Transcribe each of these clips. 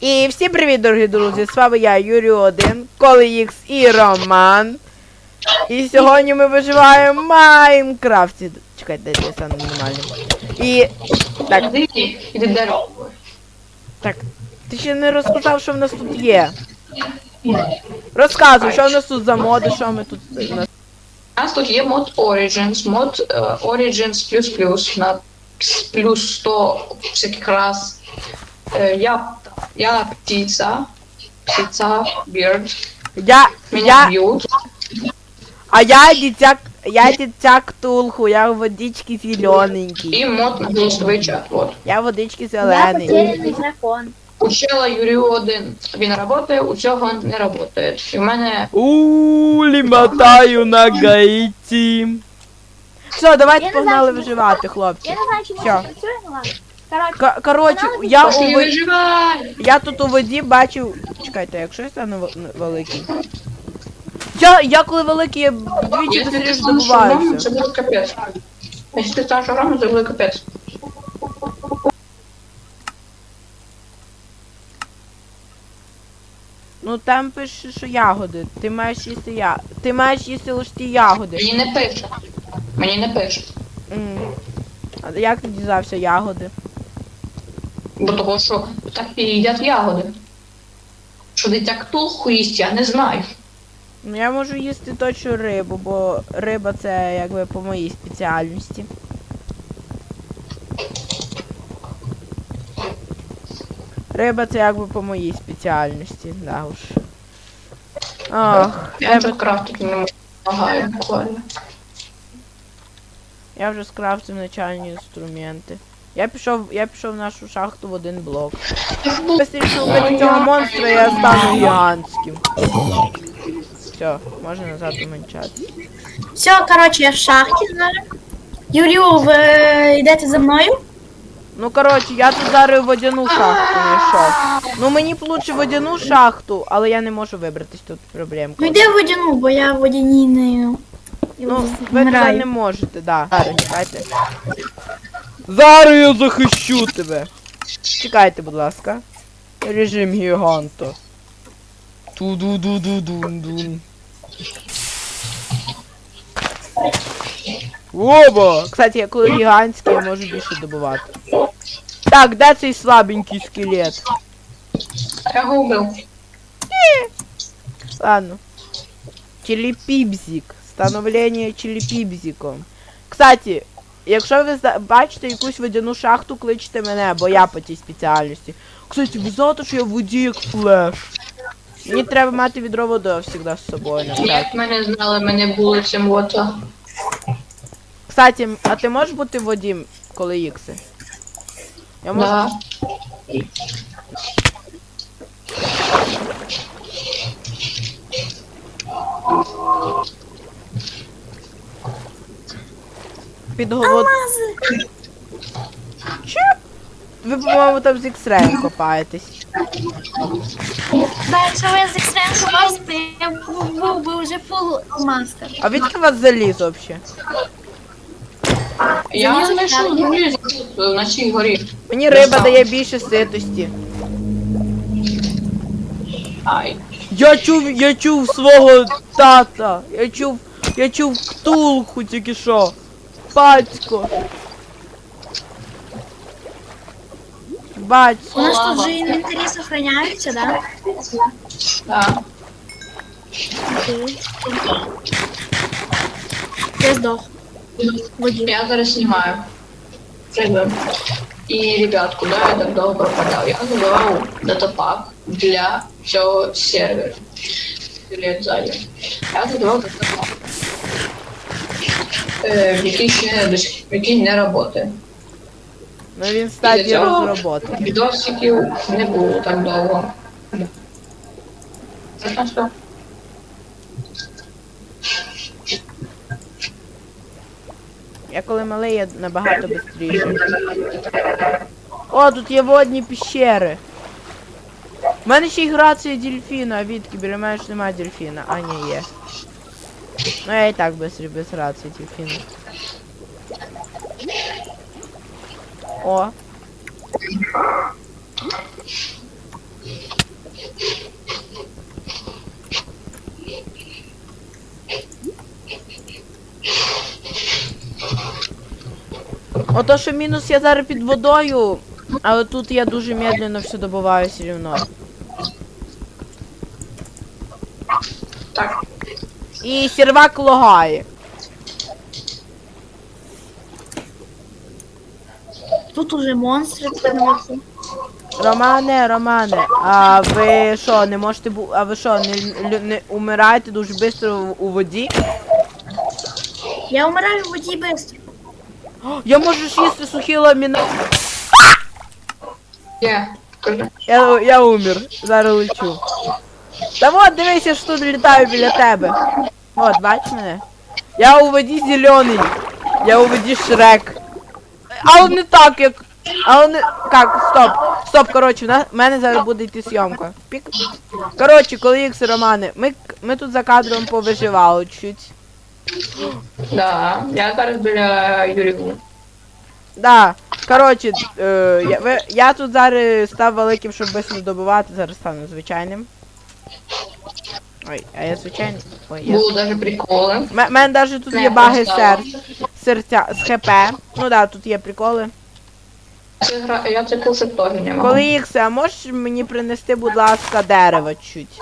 І всім привіт, дорогі друзі! З вами я, Юрій 1, Колеїкс і Роман. І сьогодні ми виживаємо в Майнкрафті. Чекайте, де я стану нормальним. І. Так, так. Ти ще не розказав, що в нас тут є. Розказуй, що в нас тут за моди, що ми тут. У нас... У нас тут є мод Origins, мод е, Origins плюс плюс на плюс 100 всяких раз. Е, я, я птица, птица, bird, Я. меня Я. бьют. А я дитяк. Я дитяк тулху, я водички зелененький. І мод на голосовий чат. Вот. Я водички Я зелений. потерянный дракон. У чела Юрію один він працює, у цього не працює. І в мене Улі мотаю на гаїті. Все, давайте погнали чи виживати, хлопці. Я не знаю, чому Всё. це працює, ну ладно. Короче, К- коротше, я у воді, виживай! я тут у воді бачив. Чекайте, якщо я стану вел- великий. Я, я коли великий, я двічі быстріше станеш добуваюся. це буде капець. Якщо ти станеш шагом, це буде капець. Ну там пише, що ягоди. Ти маєш їсти я. Ти маєш їсти лише ті ягоди. Мені не пише. Мені не пише. М. А як ти дізнався ягоди? Бо того, що так і їдять ягоди. Що дитя ктулху їсть, я не знаю. Ну я можу їсти точно рибу, бо риба це якби по моїй спеціальності. Риба це якби по моїй спеціальності, да уж. Ох, Я тут крафтити не допомагаю буквально. я вже скрафтив начальні інструменти. Я пішов, я пішов в нашу шахту в один блок. Быстріше убити цього монстра, я стану гігантським. Все, можна назад уманчати. все, короче, я в шахті зараз. Юрію, ви йдете за мною? Ну коротше, я тут зараз водяну шахту знайшов. Ну мені б лучше водяну шахту, але я не можу вибратись тут проблемка. Ну йди в водяну, бо я в водяній не... Ну, ви туди не можете, да. Чекайте. Зараз я захищу тебе. Чекайте, будь ласка. Режим гіганта. Ту-ду-ду-ду-дун-дун. Оба! Кстати, я коли гігантський, я можу більше добувати. Так, де цей слабенький скелет? Я його вбив. Ладно. Челепібзик. Становлення челепібзиком. Кстати, якщо ви бачите якусь водяну шахту, кличте мене, бо я по тій спеціальності. Кстати, ви знаєте, що я в воді як флеш. Мені треба мати відро води завжди з собою. Як мене знали, мене були цим от. Кстати, а ти можеш бути в воді, коли ікси? Я можу. Да. Під голод... Що? Ви, по-моєму, там з іксреєм копаєтесь. Да, якщо ви з екстрем то я був, був би вже фул мастер. А відки у вас заліз взагалі? Я знайшов так. на цій горі. Мені риба дає більше ситості. Ай. Я чув, я чув свого тата. Я чув, я чув ктулху тільки що. Батько. Батько. У нас тут вже інвентарі сохраняються, да? Да. Окей. Я здох. В воді. Я зараз знімаю. Треба. І, ребят, куди я так довго пропадав? Я забивав датапак для цього сервера. Лет ззаді. Я забивав датапак. Е, який ще до сих- який не працює. Ну він в стадії цього розроботки. Відосиків не було так довго. Це на що? Я коли малий, я набагато швидше. О, тут є водні піщери. У мене ще й грація дельфіна, а відки біля мене ж немає дельфіна. А, ні, є. Ну я и так быстрее без рации кину. О. О то що мінус я зараз під водою, але тут я дуже медленно все добуваю все рівно. Так. І сервак лагає. Тут уже монстри наверху. Романе, Романе, а ви що, не можете бу. А ви що, не, лю- не умираєте дуже швидко у, воді? Я умираю в воді швидко. Я можу ж їсти сухі ламіна. Я, я умер. Зараз лечу. Та от, дивися, що тут літаю біля тебе. От, бач мене. Я у воді зелений. Я у воді шрек. Але не так, як. Але не. Как, стоп. Стоп, коротше, в на- мене зараз буде йти зйомка. Пік. Коротше, коли ікс Романи, ми, ми тут за кадром повиживали чуть. Да. Я зараз біля Юрію. Да. Коротше, е, я, ви, я тут зараз став великим, щоб не добувати, зараз стану звичайним. Ой, а я звичайно. Ой, я. Було даже приколи. У мене навіть тут є баги сер... серця з ХП. Ну да, тут є приколи. Це гра... Я це кушать теж не можу. Коли їх а можеш мені принести, будь ласка, дерево чуть?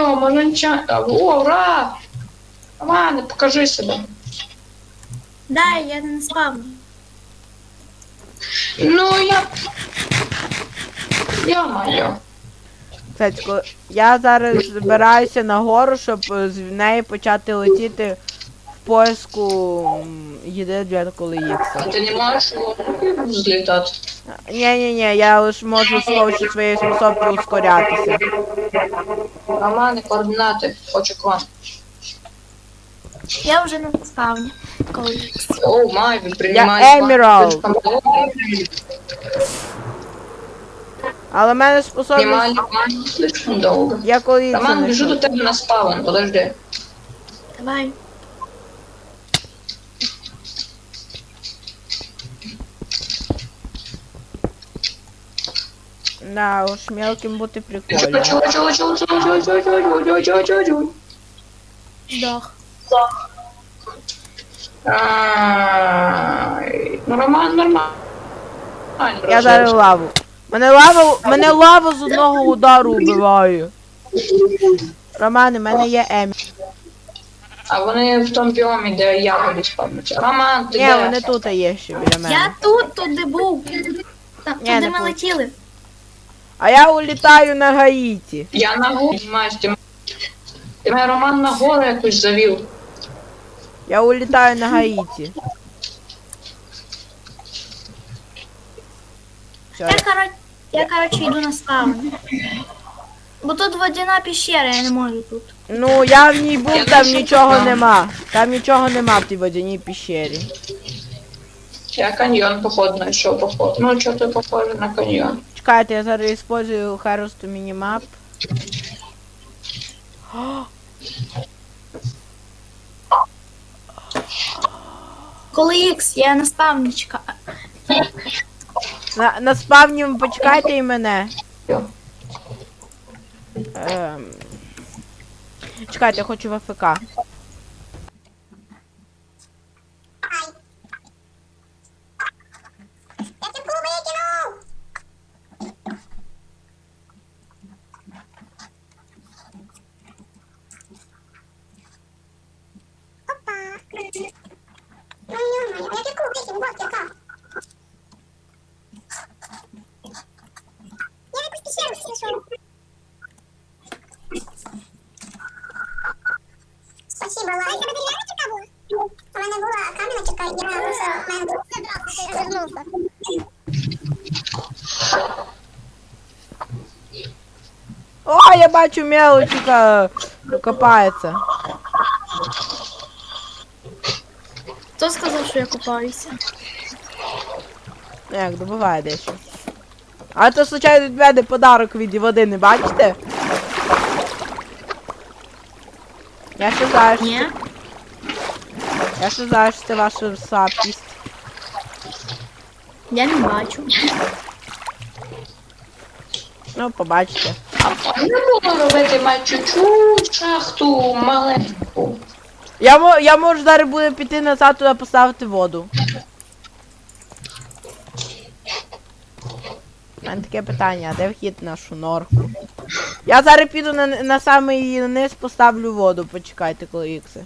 Йо-моє, О, ура! Романе, покажи себе. Да, я не спавню. Ну, я... Йо-моє. Цецько, я зараз збираюся на гору, щоб е, з неї почати летіти в поиску їди для коли А ти не можеш злітати? Ні, ні, ні, я лише можу з помощью своєї способки ускорятися. Романе, координати. Хочу клас. Я вже не спавню. Коли О, май, ви приймаєте. Emerald. Але в мене способність. Приймали май слишком довго. Я коли Роман, біжу до тебе на спавн, подожди. Давай. Да уж, мелким бути прикольно. Дах. Нормально, нормально. Я дарю лаву. Мене лава, мене лава з одного удару вбиває. Роман, у мене є Емі. А вони в тому біомі, де ягоди спавнуть. Роман, ти Ні, де? вони тут є ще біля мене. Я тут, тут де був. Там, Ні, туди не ми летіли. А я улітаю на Гаїті. Я на гору ти, ти мене Роман на гору якось завів. Я улітаю на Гаїті. Все. Я, коро... я коротше, йду на спавн. Бо тут водяна піщера, я не можу тут. Ну, я в ній був, Я там знайшов нічого там. нема. Там нічого нема в тій водяній піщері. Я каньйон, походу, знайшов, походу. Ну, що то похоже на каньйон. Чекайте, я зараз использую Харусту мінімап. Коли Ікс, я на спавні чекаю. На, на спавні почекайте і мене. Ем... Чекайте, я хочу в АФК. Я якусь пещеру знайшов. Спасибо, Лара. Я тебе дерев'яна чека була? У мене була кам'яна чека, я просто в мене друг розвернувся. О, я бачу мелочка копається. Хто сказав, що я купаюся? Як, добуває дещо. А то случайно від мене подарок від води, не бачите? Я ще знаю, що Ні? я ще знаю, що це ваша слабкість. Я не бачу. Ну, побачите. А не було робити мать шахту маленьку. Я, мо- я можу зараз буде піти назад туди поставити воду. У мене таке питання, а де вхід нашу норку? Я зараз піду на, на самий низ поставлю воду, почекайте, коли ікси.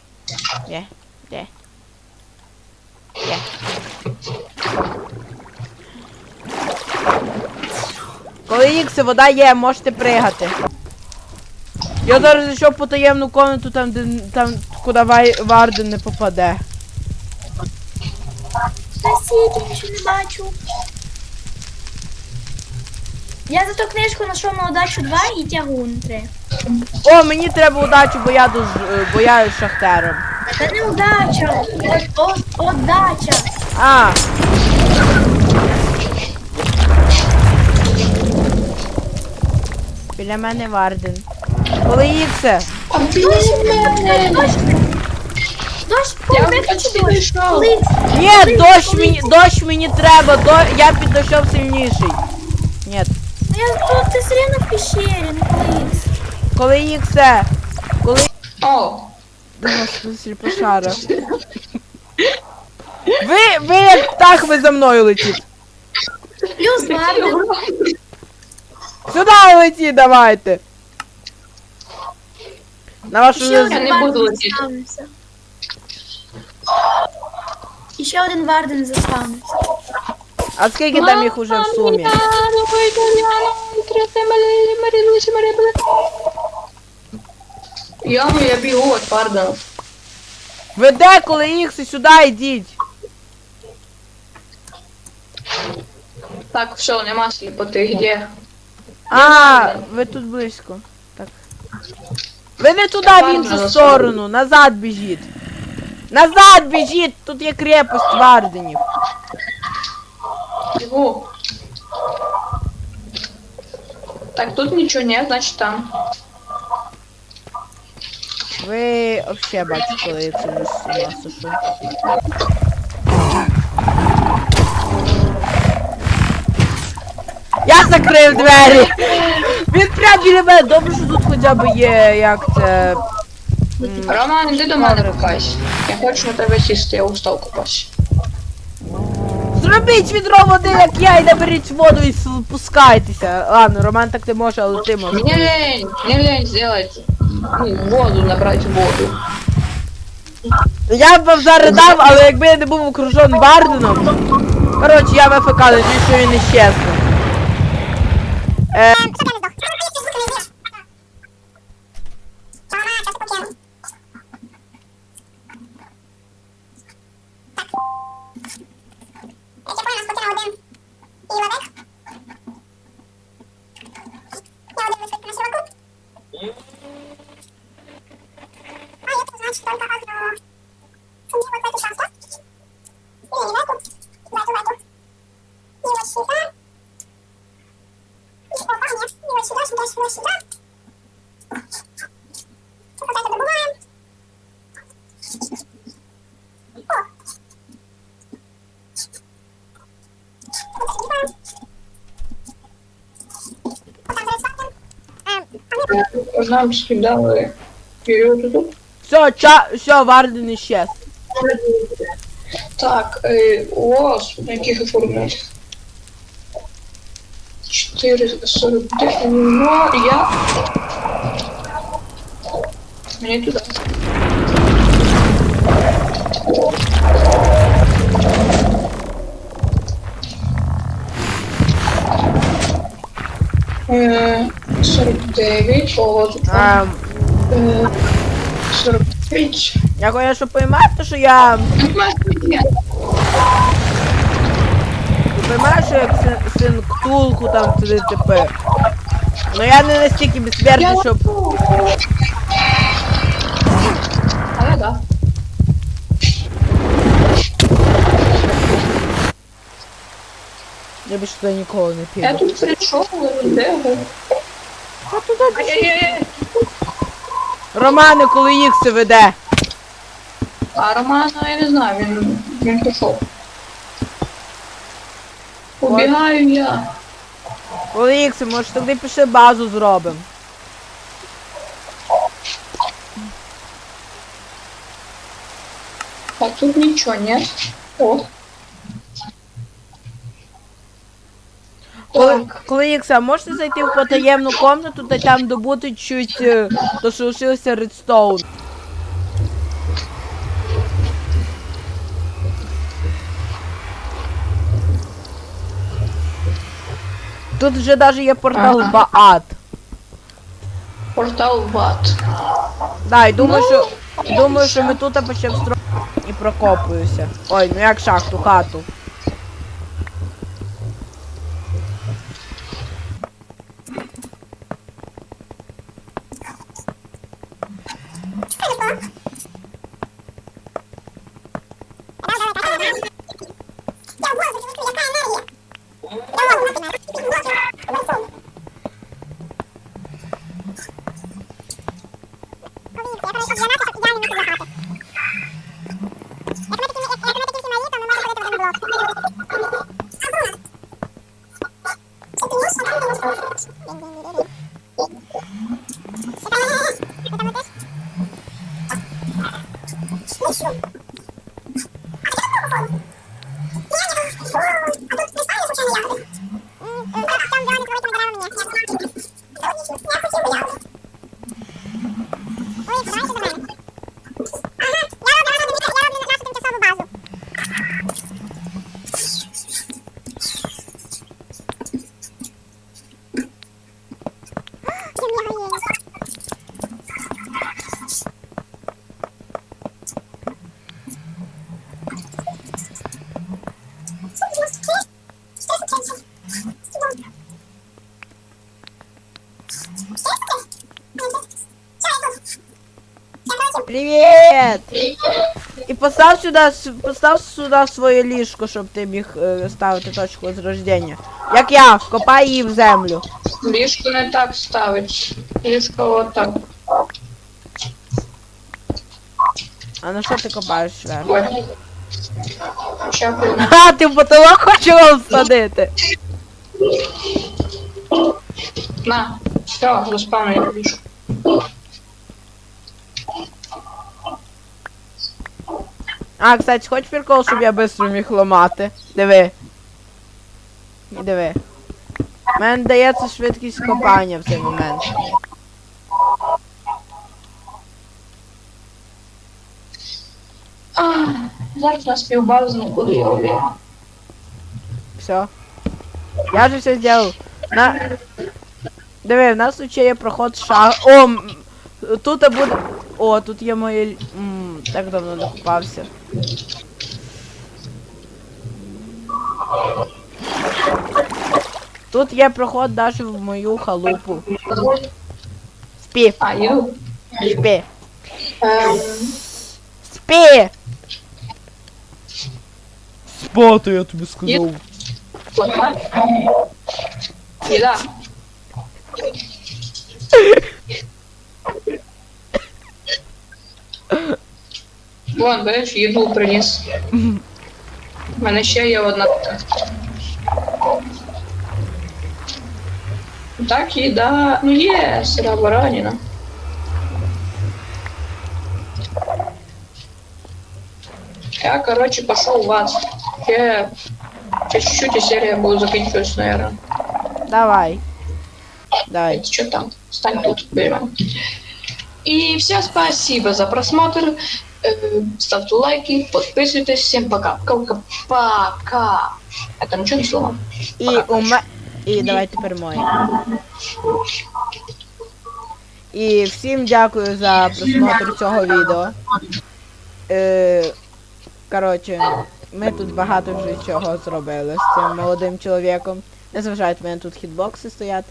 Де? Де? Де? Коли ікси, вода є, можете пригати. Я зараз зайшов по таємну комнату, там, де там, куди Вай- Варден не попаде. Спасибо, нічого не бачу. Я зато книжку знайшов на удачу 2 і тягун 3. О, мені треба удачу, бо я дуже, е, бо я шахтером. Це не удача. О, о, удача. А. Біля мене Варден. Коли іксе? А мене. Дощ. Коли- Ні, дощ мені, дощ мені треба, до, я під дощом сильніший. Ні, Я тут, ти все рівно в пещері, не колись. коли іксе? Коли... О, Господи, сліпошара. Ви, ви як птах, ви за мною летіть. Плюс Варден. Сюди летіть, давайте. На вашу Ще не... Один не буду Варден летіти. І ще один Варден заспавнився. А скільки там їх уже в сумі? Я, я бігу от пардон. Ви де, коли ікси, сюди йдіть. Так, все, нема сліпоти, де? А, ви тут близько. Так. Ви не туди, в іншу сторону. Назад біжіть. Назад біжіть! Тут є крепость Варденів. Бігу. Так, тут нічого нет, значить там. Ви взагалі бачите, коли ікси вже з ума сошов. Я закрив двері! Він прям біля мене. Добре, що тут хоча б є, як це. м, Роман, іди до мене купайся. Я хочу на тебе сісти, я устав купатися. Зробіть відро води, як я, і наберіть воду і спускайтеся. Ладно, Роман так не може, але ти можеш. Мне лень, мне лень сделать ну, воду, набрать воду. Я б вам зараз дав, але якби я не був окружений Барденом. Коротше, я в АФК, надію, що він нещасний. Е, Нам скидали період тут. Все, ча, все, Варден исчез. Так, е, о, на яких оформлять. 449, ну, я... Мені туди. Е, 49, о, тут Ем, е, 45. я хочу поймати, що я. Ти поймаєш, що як син, син Ктулху там туди типи. Ну я не настільки безсмертний, щоб. Але да. Я більше туди ніколи не Я піду. тут прийшов, але де ви? Ай-яй-яй. Романе, коли їх це веде. А Романа, я не знаю, він, він пішов. Убігаю я. Коли їх це, може тоді пішли базу зробимо. А тут нічого, ні? О. Коли, можете зайти в потаємну комнату та там добути чуть, е, то що лишився редстоун. Тут вже навіть є портал Ага. Баат. Портал в ад. Да, і думаю, Ну, що думаю, що ми тут почнемо строїти і прокопуюся. Ой, ну як шахту, хату. 싫어. Привіт! І постав сюди, с- постав сюди своє ліжко, щоб ти міг е, ставити точку зрождення. Як я, вкопай її в землю. Ліжко не так ставить. Ліжко отак. А на що ти копаєш вверх? Ой. А, ти в потолок хочеш всадити? На, все, заспавнюю ліжко. А, кстати, хоч прикол, щоб я швидко міг ламати. Диви. І диви. У мене дається швидкість копання в цей момент. А, зараз на співбазу не буду я уверен. Все. Я же все зробив. На... Диви, в нас тут ще є проход шаг. О! Тут буде. О, тут є моє. л- М, так давно не купався. Тут є проход навіть в мою халупу. Ю. спі, Ем, спі! Спати, я тобі сказав. плакат. Їда. Вон, бачиш, їду приніс. У мене ще є одна. Так, еда. Ну, є, сыра баранина. Я, короче, пошел в ад. Я через чуть-чуть и серия будет заканчиваться, наверное. Давай. Давай. Эти что там? Стань тут, берем. И всем спасибо за просмотр. Э, Ставьте лайки, подписывайтесь. Всем пока. Пока. Пока. Это ничего не слово. І у ме... І давай тепер моє. І всім дякую за просмотр цього відео. Е, коротше, ми тут багато вже чого зробили з цим молодим чоловіком. Не зважайте, в мене тут хітбокси стоять.